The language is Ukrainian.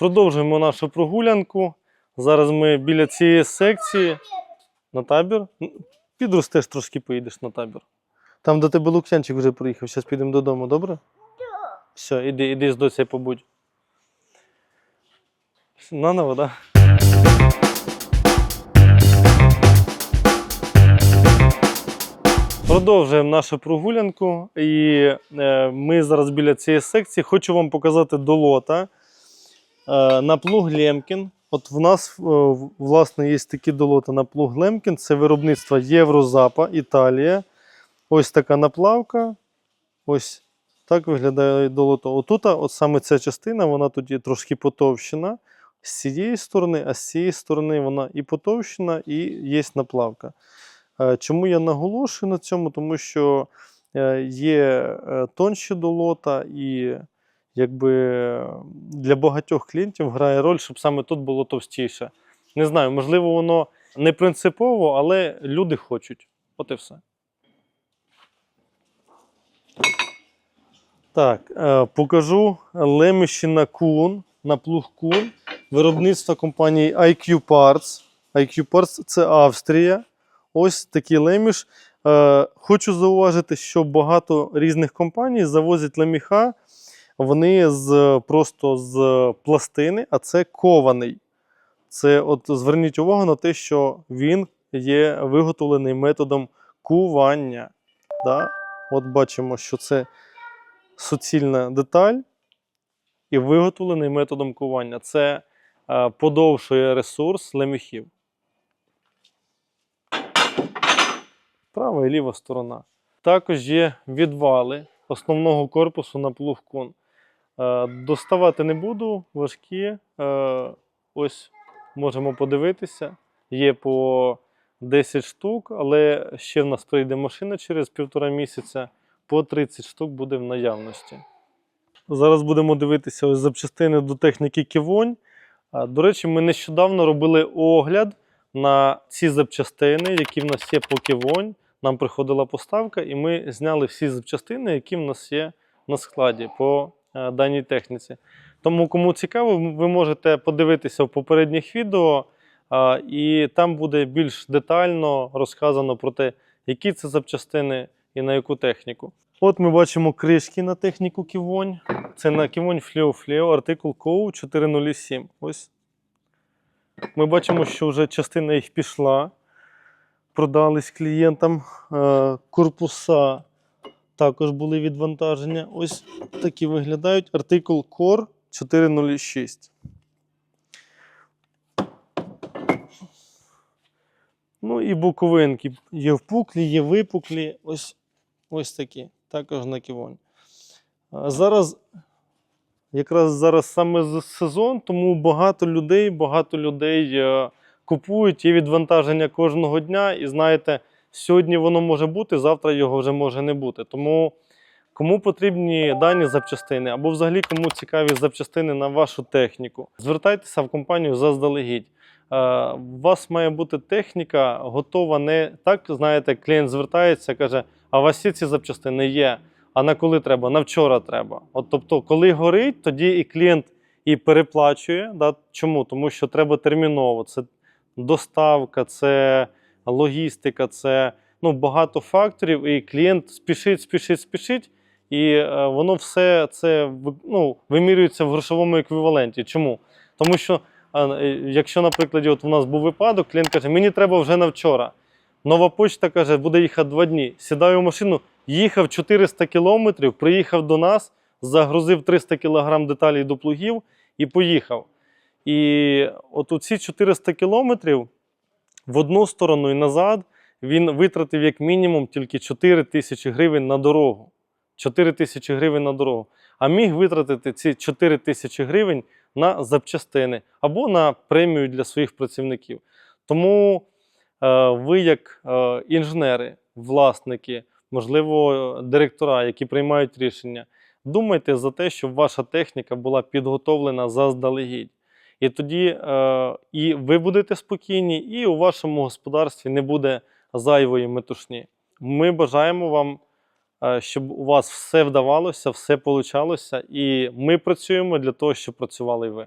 Продовжуємо нашу прогулянку. Зараз ми біля цієї секції на табір. Підростеш трошки поїдеш на табір. Там до тебе Лук'янчик вже приїхав. Зараз підемо додому, добре? Все, іди, іди з доцею побудь. Наново, так? Продовжуємо нашу прогулянку. І е, ми зараз біля цієї секції. Хочу вам показати долота на плуг Лемкін. От в нас е, власне є такі долота на плуг Лемкін. Це виробництво Єврозапа, Італія. Ось така наплавка. Ось так виглядає долото. Отут, от саме ця частина, вона тут є трошки потовщена. З цієї сторони, а з цієї сторони вона і потовщена, і є наплавка. Е, Чому я наголошую на цьому? Тому що е, є е, тонші долота, і якби для багатьох клієнтів грає роль, щоб саме тут було товстіше. Не знаю, можливо, воно не принципово, але люди хочуть. От і все. Так, е, покажу Леміщина Кун на плуг Кун. Виробництво компанії IQ Parts. IQ Parts це Австрія. Ось такий леміш. Е, хочу зауважити, що багато різних компаній завозять леміха. Вони з, просто з пластини, а це кований. Це от зверніть увагу на те, що він є виготовлений методом кування. Да? От бачимо, що це суцільна деталь і виготовлений методом кування. Це е, подовшує ресурс леміхів. Права і ліва сторона. Також є відвали основного корпусу на плуг кун. Е, Доставати не буду, важкі. Е, Ось можемо подивитися. Є по 10 штук, але ще в нас прийде машина через півтора місяця. По 30 штук буде в наявності. Зараз будемо дивитися ось запчастини до техніки Ківонь. До речі, ми нещодавно робили огляд на ці запчастини, які в нас є по Ківонь. Нам приходила поставка, і ми зняли всі запчастини, які в нас є на складі по е, даній техніці. Тому, кому цікаво, ви можете подивитися в попередніх відео, і там буде більш детально розказано про те, які це запчастини і на яку техніку. От ми бачимо кришки на техніку Ківонь. Це на Ківонь Fleo, артикул COU 407. Ось. Ми бачимо, що вже частина їх пішла. Продались клієнтам. Е, Корпуса також були відвантаження. Ось такі виглядають. Артикул Core 406. Ну і боковинки. Є впуклі, є випуклі. Ось, ось такі. Також на ківонь. Зараз, якраз зараз саме сезон, тому багато людей, багато людей е, купують і відвантаження кожного дня. І знаєте, сьогодні воно може бути, завтра його вже може не бути. Тому кому потрібні дані запчастини, або взагалі кому цікаві запчастини на вашу техніку, звертайтеся в компанію заздалегідь. Е, У вас має бути техніка готова не так, знаєте, клієнт звертається, каже, а у вас є ці запчастини є. А на коли треба? На вчора треба. От тобто, коли горить, тоді і клієнт і переплачує. Да? Чому? Тому що треба терміново. Це доставка, це логістика, це ну, багато факторів, і клієнт спішить, спішить, спішить, і е, воно все це ну, вимірюється в грошовому еквіваленті. Чому? Тому що, е, якщо, наприклад, от у нас був випадок, клієнт каже, мені треба вже на вчора. Нова почта каже, буде їхати два дні. Сідаю в машину, їхав 400 кілометрів, приїхав до нас, загрузив 300 кілограм деталей до плугів і поїхав. І от у ці 400 кілометрів в одну сторону і назад він витратив як мінімум тільки 4 тисячі гривень на дорогу. 4 тисячі гривень на дорогу. А міг витратити ці 4 тисячі гривень на запчастини або на премію для своїх працівників. Тому е, ви, як е, інженери, власники, можливо, директора, які приймають рішення, думайте за те, щоб ваша техніка була підготовлена заздалегідь. І тоді е, і ви будете спокійні, і у вашому господарстві не буде зайвої метушні. Ми бажаємо вам, е, щоб у вас все вдавалося, все получалося, і ми працюємо для того, щоб працювали ви.